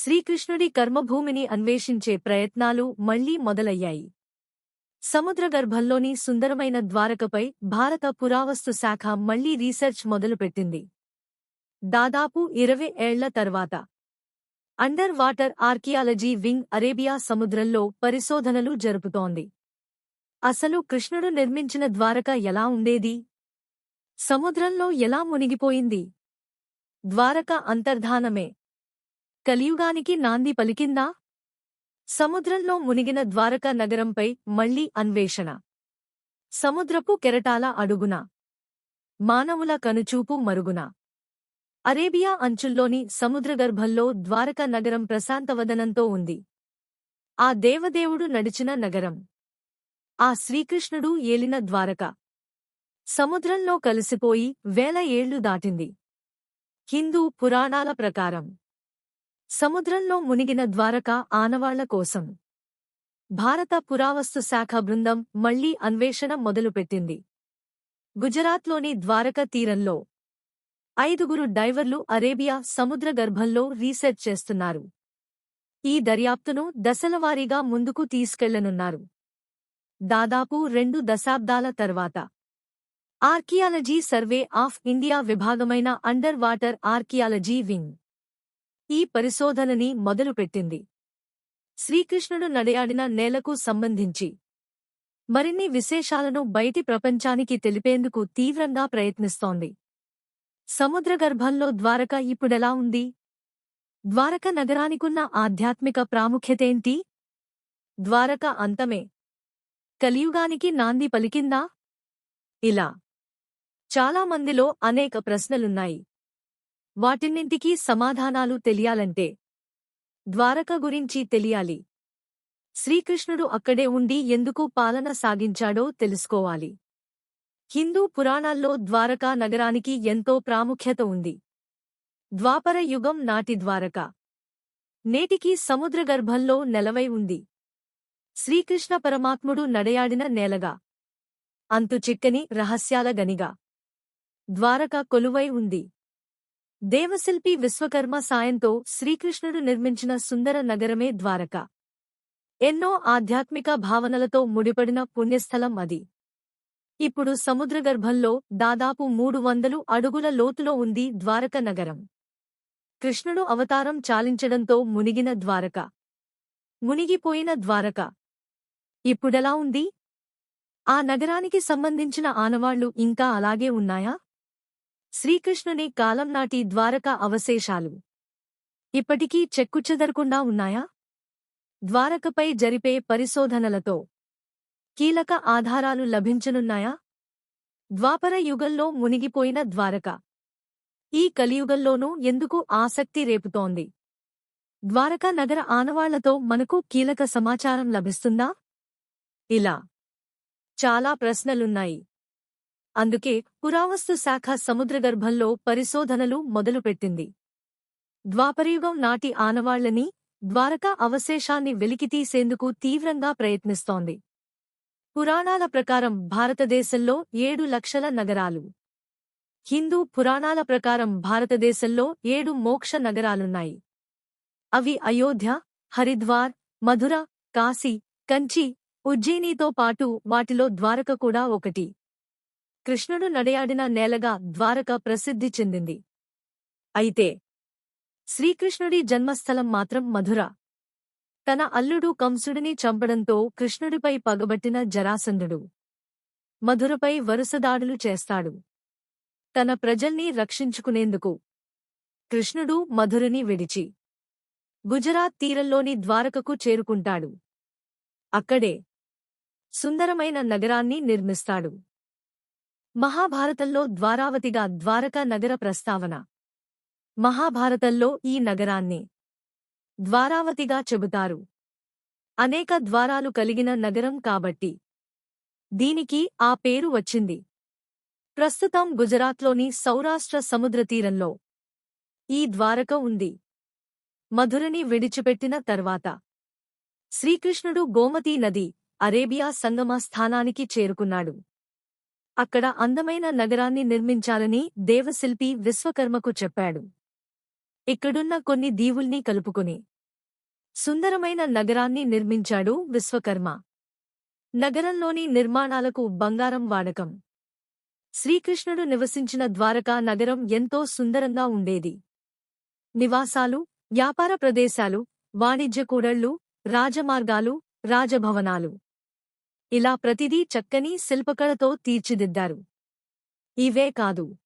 శ్రీకృష్ణుడి కర్మభూమిని అన్వేషించే ప్రయత్నాలు మళ్ళీ మొదలయ్యాయి. సముద్రగర్భంలోని సుందరమైన ద్వారకపై భారత పురావస్తు శాఖ మళ్ళీ రీసెర్చ్ మొదలుపెట్టింది. దాదాపు ఇరవై ఏళ్ళ తర్వాత under water archaeology wing Arabia సముద్రంలో పరిశోధనలు జరుపుతోంది. అసలు కృష్ణుడు నిర్మించిన ద్వారక ఎలా ఉండేది? సముద్రంలో ఎలా మునిగిపోయింది? ద్వారక అంతర్ధానమే. కలియుగానికి నాంది పలికిందా? సముద్రంలో మునిగిన ద్వారక నగరంపై మళ్ళీ అన్వేషణ. సముద్రపు కెరటాల అడుగున. మానవుల కనుచూపు మరుగున. అరేబియా అంచుల్లోని సముద్రగర్భంలో ద్వారక నగరం ప్రశాంతవదనంతో ఉంది. ఆ దేవదేవుడు నడిచిన నగరం. ఆ శ్రీకృష్ణుడు ఏలిన ద్వారక. సముద్రంలో కలిసిపోయి వేల ఏళ్ళు దాటింది. హిందూ పురాణాల ప్రకారం. సముద్రంలో మునిగిన ద్వారక ఆనవాళ్ళ కోసం. భారత పురావస్తు శాఖ బృందం మళ్ళీ అన్వేషణ మొదలుపెట్టింది. గుజరాత్లోని ద్వారక తీరంలో ఐదుగురు డైవర్లు అరేబియా సముద్ర గర్భంలో రీసెర్చ్ చేస్తున్నారు. ఈ దర్యాప్తును దశలవారీగా ముందుకు తీసుకెళ్ళనున్నారు. దాదాపు రెండు దశాబ్దాల తర్వాత. ఆర్కియాలజీ సర్వే ఆఫ్ ఇండియా విభాగమైన అండర్ వాటర్ ఆర్కియాలజీ వింగ్ ఈ పరిశోధనని మొదలుపెట్టింది శ్రీకృష్ణుడు నడయాడిన నేలకు సంబంధించి. మరిన్ని విశేషాలను బయటి ప్రపంచానికి తెలిపేందుకు తీవ్రంగా ప్రయత్నిస్తోంది. సముద్రగర్భంలో ద్వారక ఇప్పుడెలా ఉంది? ద్వారక నగరానికున్న ఆధ్యాత్మిక ప్రాముఖ్యతేంటి? ద్వారక అంతమే. కలియుగానికి నాంది పలికిందా? ఇలా. చాలామందిలో అనేక ప్రశ్నలున్నాయి. వాటిన్నింటికీ సమాధానాలు తెలియాలంటే ద్వారక గురించి తెలియాలి. శ్రీకృష్ణుడు అక్కడే ఉండి ఎందుకు పాలన సాగించాడో తెలుసుకోవాలి. హిందూ పురాణాల్లో ద్వారకా నగరానికి ఎంతో ప్రాముఖ్యత ఉంది. ద్వాపర యుగం నాటి ద్వారక. నేటికీ సముద్రగర్భంలో నెలవై ఉంది. శ్రీకృష్ణ పరమాత్ముడు నడయాడిన నేలగా. అంతు చిక్కని రహస్యాల గనిగా. ద్వారక కొలువై ఉంది. దేవశిల్పి విశ్వకర్మ సాయంతో శ్రీకృష్ణుడు నిర్మించిన సుందర నగరమే ద్వారక. ఎన్నో ఆధ్యాత్మిక భావనలతో ముడిపడిన పుణ్యస్థలం అది. ఇప్పుడు సముద్రగర్భంలో దాదాపు మూడు వందలు అడుగుల లోతులో ఉంది ద్వారక నగరం. కృష్ణుడు అవతారం చాలించడంతో మునిగిన ద్వారక. మునిగిపోయిన ద్వారక. ఇప్పుడెలా ఉంది? ఆ నగరానికి సంబంధించిన ఆనవాళ్ళు ఇంకా అలాగే ఉన్నాయా? శ్రీకృష్ణుని కాలం నాటి ద్వారక అవశేషాలు. ఇప్పటికీ చెక్కుచెదరకుండా ఉన్నాయా? ద్వారకపై జరిపే పరిశోధనలతో కీలక ఆధారాలు లభించనున్నాయా? ద్వాపర యుగంలో మునిగిపోయిన ద్వారక. ఈ కలియుగంలోనూ ఎందుకు ఆసక్తి రేపుతోంది? ద్వారకా నగర ఆనవాళ్ళతో మనకు కీలక సమాచారం లభిస్తుందా? ఇలా. చాలా ప్రశ్నలున్నాయి. అందుకే పురావస్తు శాఖ సముద్రగర్భంలో పరిశోధనలు మొదలుపెట్టింది. ద్వాపరయుగం నాటి ఆనవాళ్ళని ద్వారకా అవశేషాన్ని వెలికితీసేందుకు తీవ్రంగా ప్రయత్నిస్తోంది. పురాణాల ప్రకారం భారతదేశంలో ఏడు లక్షల నగరాలు. హిందూ పురాణాల ప్రకారం భారతదేశంలో ఏడు మోక్ష నగరాలున్నాయి. అవి అయోధ్య హరిద్వార్ మధుర కాశీ కంచి ఉజ్జయినితో పాటు వాటిలో ద్వారక కూడా ఒకటి. కృష్ణుడు నడయాడిన నేలగా ద్వారక ప్రసిద్ధి చెందింది. అయితే శ్రీకృష్ణుడి జన్మస్థలం మాత్రం మధుర. తన అల్లుడు కంసుడిని చంపడంతో కృష్ణుడిపై పగబట్టిన జరాసంధుడు. మధురపై వరుసదాడులు చేస్తాడు. తన ప్రజల్ని రక్షించుకునేందుకు కృష్ణుడు మధురని విడిచి గుజరాత్ తీరంలోని ద్వారకకు చేరుకుంటాడు. అక్కడే సుందరమైన నగరాన్ని నిర్మిస్తాడు. మహాభారతంలో ద్వారావతిగా ద్వారకా నగర ప్రస్తావన. మహాభారతంలో ఈ నగరాన్ని ద్వారావతిగా చెబుతారు. అనేక ద్వారాలు కలిగిన నగరం కాబట్టి దీనికి ఆ పేరు వచ్చింది. ప్రస్తుతం గుజరాత్లోని సౌరాష్ట్ర సముద్ర తీరంలో ఈ ద్వారక ఉంది. మధురని విడిచిపెట్టిన తర్వాత శ్రీకృష్ణుడు గోమతీ నది అరేబియా సంగమ స్థానానికి చేరుకున్నాడు. అక్కడ అందమైన నగరాన్ని నిర్మించాలని దేవశిల్పి విశ్వకర్మకు చెప్పాడు. ఇక్కడున్న కొన్ని దీవుల్ని కలుపుకుని. సుందరమైన నగరాన్ని నిర్మించాడు విశ్వకర్మ. నగరంలోని నిర్మాణాలకు బంగారం వాడకం. శ్రీకృష్ణుడు నివసించిన ద్వారకా నగరం ఎంతో సుందరంగా ఉండేది. నివాసాలు వ్యాపార ప్రదేశాలు వాణిజ్య కూడళ్ళు రాజమార్గాలు రాజభవనాలు. ఇలా ప్రతిదీ చక్కని శిల్పకళతో తీర్చిదిద్దారు. ఇవే కాదు.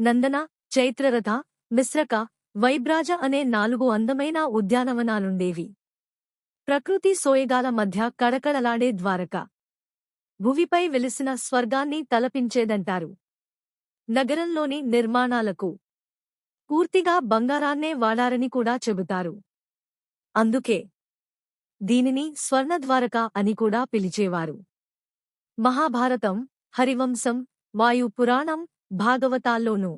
నందన చైత్రరథ మిశ్రక వైబ్రాజ అనే నాలుగు అందమైన ఉద్యానవనాలుండేవి. ప్రకృతి సోయగాల మధ్య కడకడలాడే ద్వారక. భువిపై వెలిసిన స్వర్గాన్ని తలపించేదంటారు. నగరంలోని నిర్మాణాలకు. పూర్తిగా బంగారాన్నే వాడారని కూడా చెబుతారు. అందుకే దీనిని స్వర్ణద్వారక అని కూడా పిలిచేవారు. మహాభారతం హరివంశం వాయు పురాణం భాగవతాల్లోనూ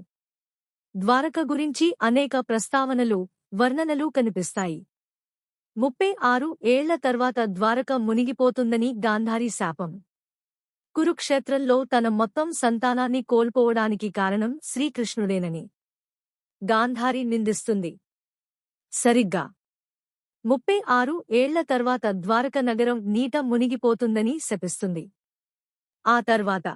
ద్వారక గురించి అనేక ప్రస్తావనలు వర్ణనలు కనిపిస్తాయి. ముప్పై ఆరు ఏళ్ళ తర్వాత ద్వారక మునిగిపోతుందని గాంధారి శాపం. కురుక్షేత్రంలో తన మొత్తం సంతానాన్ని కోల్పోవడానికి కారణం శ్రీకృష్ణుడేనని గాంధారి నిందిస్తుంది. సరిగ్గా ముప్పై ఆరు ఏళ్ళ తర్వాత ద్వారక నగరం నీట మునిగిపోతుందని శపిస్తుంది. ఆ తర్వాత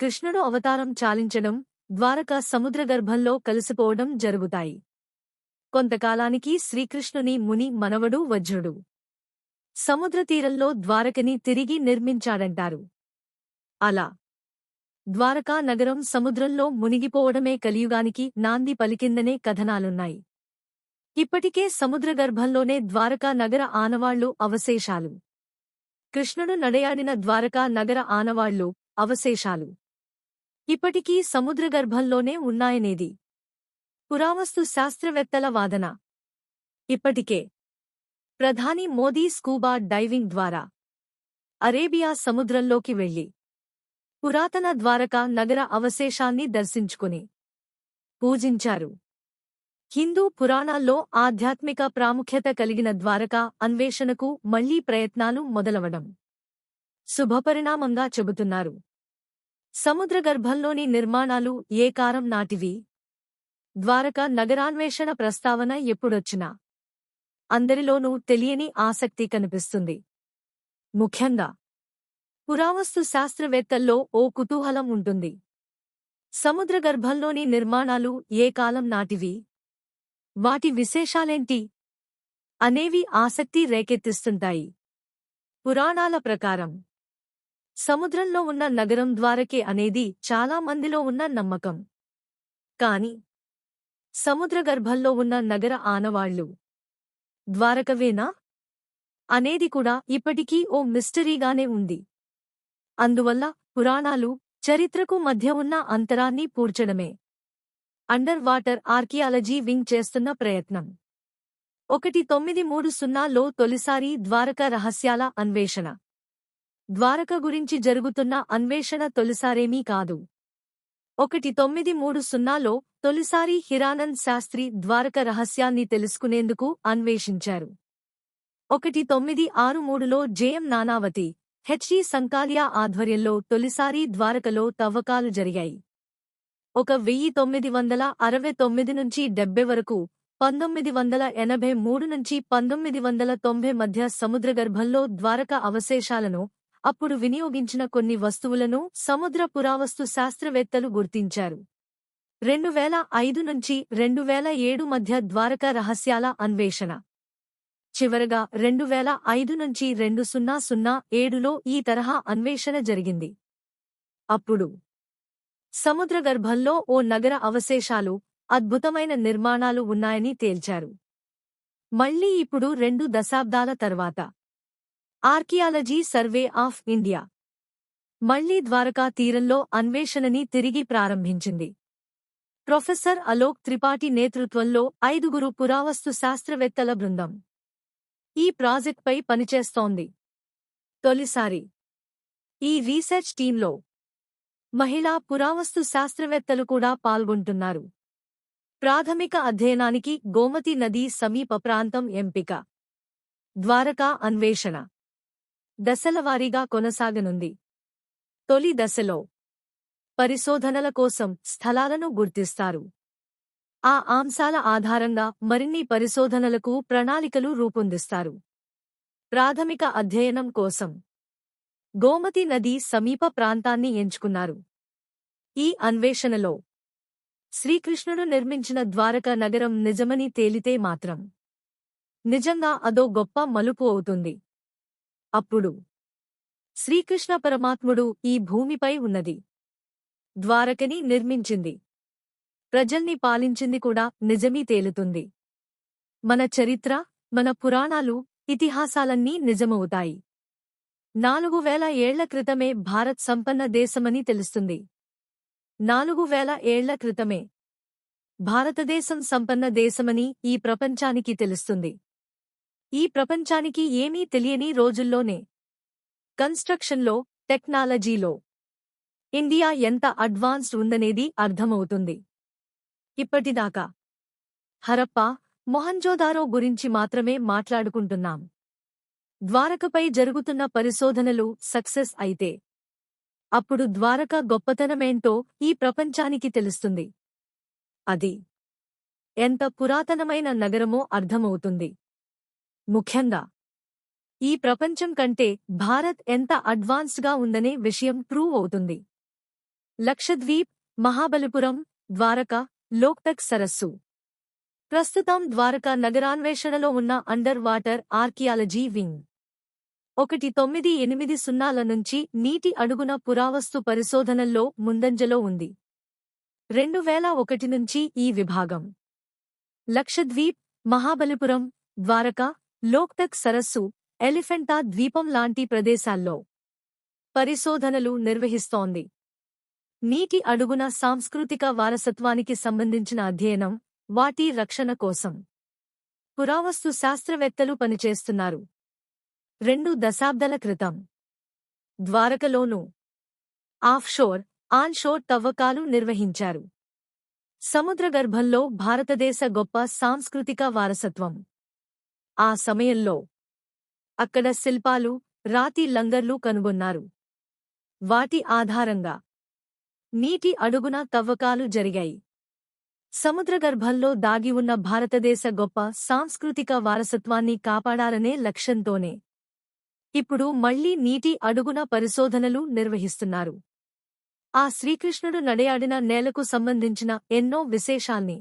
కృష్ణుడు అవతారం చాలించడం ద్వారక సముద్రగర్భంలో కలిసిపోవడం జరుగుతాయి. కొంతకాలానికి శ్రీకృష్ణుని ముని మనవడు వజ్రుడు. సముద్రతీరంలో ద్వారకని తిరిగి నిర్మించాడంటారు. అలా ద్వారకా నగరం సముద్రంలో మునిగిపోవడమే కలియుగానికి నాంది పలికిందనే కథనాలున్నాయి. ఇప్పటికే సముద్రగర్భంలోనే ద్వారకా నగర ఆనవాళ్ళు అవశేషాలు. కృష్ణుడు నడయాడిన ద్వారకా నగర ఆనవాళ్ళు అవశేషాలు. ఇప్పటికీ సముద్రగర్భంలోనే ఉన్నాయనేది. పురావస్తు శాస్త్రవేత్తల వాదన. ఇప్పటికే. ప్రధాని మోదీ స్కూబా డైవింగ్ ద్వారా. అరేబియా సముద్రంలోకి వెళ్ళి పురాతన ద్వారకా నగర అవశేషాన్ని దర్శించుకుని. పూజించారు. హిందూ పురాణాల్లో ఆధ్యాత్మిక ప్రాముఖ్యత కలిగిన ద్వారకా అన్వేషణకు మళ్ళీ ప్రయత్నాలు మొదలవడం శుభపరిణామంగా చెబుతున్నారు. సముద్రగర్భంలోని నిర్మాణాలు ఏ కారం నాటివి? ద్వారకా నగరాన్వేషణ ప్రస్తావన ఎప్పుడొచ్చినా అందరిలోనూ తెలియని ఆసక్తి కనిపిస్తుంది. ముఖ్యంగా పురావస్తు శాస్త్రవేత్తల్లో ఓ కుతూహలం ఉంటుంది. సముద్రగర్భంలోని నిర్మాణాలు ఏ కాలం నాటివి? వాటి విశేషాలేంటి? అనేవి ఆసక్తి రేకెత్తిస్తుంటాయి. పురాణాల ప్రకారం సముద్రంలో ఉన్న నగరం ద్వారకే అనేది చాలా మందిలో ఉన్న నమ్మకం. కాని సముద్రగర్భంలో ఉన్న నగర ఆనవాళ్ళు ద్వారకవేనా? అనేది కూడా ఇప్పటికీ ఓ మిస్టరీగానే ఉంది. అందువల్ల పురాణాలు చరిత్రకు మధ్య ఉన్న అంతరాన్ని పూడ్చడమే. అండర్ వాటర్ ఆర్కియాలజీ వింగ్ చేస్తున్న ప్రయత్నం. ఒకటి తొమ్మిది మూడు సున్నాలో తొలిసారి ద్వారక రహస్యాల అన్వేషణ. ద్వారక గురించి జరుగుతున్న అన్వేషణ తొలిసారేమీ కాదు. ఒకటి తొమ్మిది మూడు సున్నాలో తొలిసారి హిరానంద్ శాస్త్రి ద్వారక రహస్యాన్ని తెలుసుకునేందుకు అన్వేషించారు. ఒకటి తొమ్మిది ఆరు మూడులో జేఎం నానావతి హెచ్ఈ సంకాలియా ఆధ్వర్యంలో తొలిసారి ద్వారకలో తవ్వకాలు జరిగాయి. ఒక వెయ్యి తొమ్మిది వందల అరవై తొమ్మిది నుంచి డెబ్బై వరకు పంతొమ్మిది వందల ఎనభై మూడు నుంచి పంతొమ్మిది వందల తొంభై మధ్య సముద్రగర్భంలో ద్వారక అవశేషాలను అప్పుడు వినియోగించిన కొన్ని వస్తువులను సముద్ర పురావస్తు శాస్త్రవేత్తలు గుర్తించారు. రెండు వేల ఐదు నుంచి రెండు వేల ఏడు మధ్య ద్వారక రహస్యాల అన్వేషణ. చివరగా రెండు వేల ఐదు నుంచి రెండు సున్నా సున్నా ఏడులో ఈ తరహా అన్వేషణ జరిగింది. అప్పుడు సముద్రగర్భంలో ఓ నగర అవశేషాలు అద్భుతమైన నిర్మాణాలు ఉన్నాయని తేల్చారు. మళ్ళీ ఇప్పుడు రెండు దశాబ్దాల తర్వాత. Archaeology survey of India. మళ్ళీ ద్వారకా తీరంలో అన్వేషణని తిరిగి ప్రారంభించింది. ప్రొఫెసర్ అలోక్ త్రిపాఠి నేతృత్వంలో ఐదుగురు పురావస్తు శాస్త్రవేత్తల బృందం. ఈ ప్రాజెక్ట్పై పనిచేస్తోంది. తొలిసారి. ఈ రీసెర్చ్ టీంలో మహిళా పురావస్తు శాస్త్రవేత్తలు కూడా పాల్గొంటున్నారు. ప్రాథమిక అధ్యయనానికి గోమతి నదీ సమీప ప్రాంతం ఎంపిక. ద్వారకా అన్వేషణ. దశలవారీగా కొనసాగనుంది. తొలి దశలో పరిశోధనల కోసం స్థలాలను గుర్తిస్తారు. ఆ అంశాల ఆధారంగా మరిన్ని పరిశోధనలకు ప్రణాళికలు రూపొందిస్తారు. ప్రాథమిక అధ్యయనం కోసం గోమతి నది సమీప ప్రాంతాన్ని ఎంచుకున్నారు. ఈ అన్వేషణలో శ్రీకృష్ణుడు నిర్మించిన ద్వారక నగరం నిజమని తేలితే మాత్రం నిజంగా అదో గొప్ప మలుపు అవుతుంది. అప్పుడు శ్రీకృష్ణ పరమాత్ముడు ఈ భూమిపై ఉన్నది. ద్వారకని నిర్మించింది. ప్రజల్ని పాలించింది కూడా నిజమీ తేలుతుంది. మన చరిత్ర మన పురాణాలు ఇతిహాసాలన్నీ నిజమవుతాయి. నాలుగు వేల ఏళ్ళ క్రితమే భారత్ సంపన్న దేశమని తెలుస్తుంది. నాలుగు వేల ఏళ్ళ క్రితమే భారతదేశం సంపన్న దేశమని ఈ ప్రపంచానికి తెలుస్తుంది. ఈ ప్రపంచానికి ఏమీ తెలియని రోజుల్లోనే కన్స్ట్రక్షన్లో టెక్నాలజీలో ఇండియా ఎంత అడ్వాన్స్డ్ ఉందనేది అర్థమవుతుంది. ఇప్పటిదాకా హరప్ప మొహంజోదారో గురించి మాత్రమే మాట్లాడుకుంటున్నాం. ద్వారకపై జరుగుతున్న పరిశోధనలు సక్సెస్ అయితే. అప్పుడు ద్వారక గొప్పతనమేంటో ఈ ప్రపంచానికి తెలుస్తుంది. అది ఎంత పురాతనమైన నగరమో అర్థమవుతుంది. ముఖ్యంగా ఈ ప్రపంచం కంటే భారత్ ఎంత అడ్వాన్స్డ్గా ఉందనే విషయం ప్రూవ్ అవుతుంది. లక్షద్వీప్ మహాబలిపురం ద్వారక లోక్టక్ సరస్సు. ప్రస్తుతం ద్వారకా నగరాన్వేషణలో ఉన్న అండర్ వాటర్ ఆర్కియాలజీ వింగ్. ఒకటి తొమ్మిది ఎనిమిది సున్నాల నుంచి నీటి అడుగున పురావస్తు పరిశోధనల్లో ముందంజలో ఉంది. రెండు వేల ఒకటి నుంచి ఈ విభాగం. లక్షద్వీప్ మహాబలిపురం ద్వారక లోక్తక్ సరస్సు ఎలిఫెంటా ద్వీపం లాంటి ప్రదేశాల్లో పరిశోధనలు నిర్వహిస్తోంది. నీటి అడుగున సాంస్కృతిక వారసత్వానికి సంబంధించిన అధ్యయనం వాటి రక్షణ కోసం పురావస్తు శాస్త్రవేత్తలు పనిచేస్తున్నారు. రెండు దశాబ్దాల క్రితం. ద్వారకలోనూ ఆఫ్షోర్ ఆన్షోర్ తవ్వకాలు నిర్వహించారు. సముద్రగర్భంలో భారతదేశ గొప్ప సాంస్కృతిక వారసత్వం. ఆ సమయంలో అక్కడ శిల్పాలు రాతి లంగర్లు కనుగొన్నారు. వాటి ఆధారంగా నీటి అడుగున తవ్వకాలు జరిగాయి. సముద్రగర్భంలో దాగి ఉన్న భారతదేశ గొప్ప సాంస్కృతిక వారసత్వాన్ని కాపాడాలనే లక్ష్యంతోనే ఇప్పుడు మళ్ళీ నీటి అడుగున పరిశోధనలు నిర్వహిస్తున్నారు. ఆ శ్రీకృష్ణుడు నడయాడిన నేలకు సంబంధించిన ఎన్నో విశేషాల్ని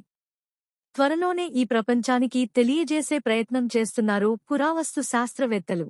త్వరలోనే ఈ ప్రపంచానికి తెలియజేసే ప్రయత్నం చేస్తున్నారు పురావస్తు శాస్త్రవేత్తలు.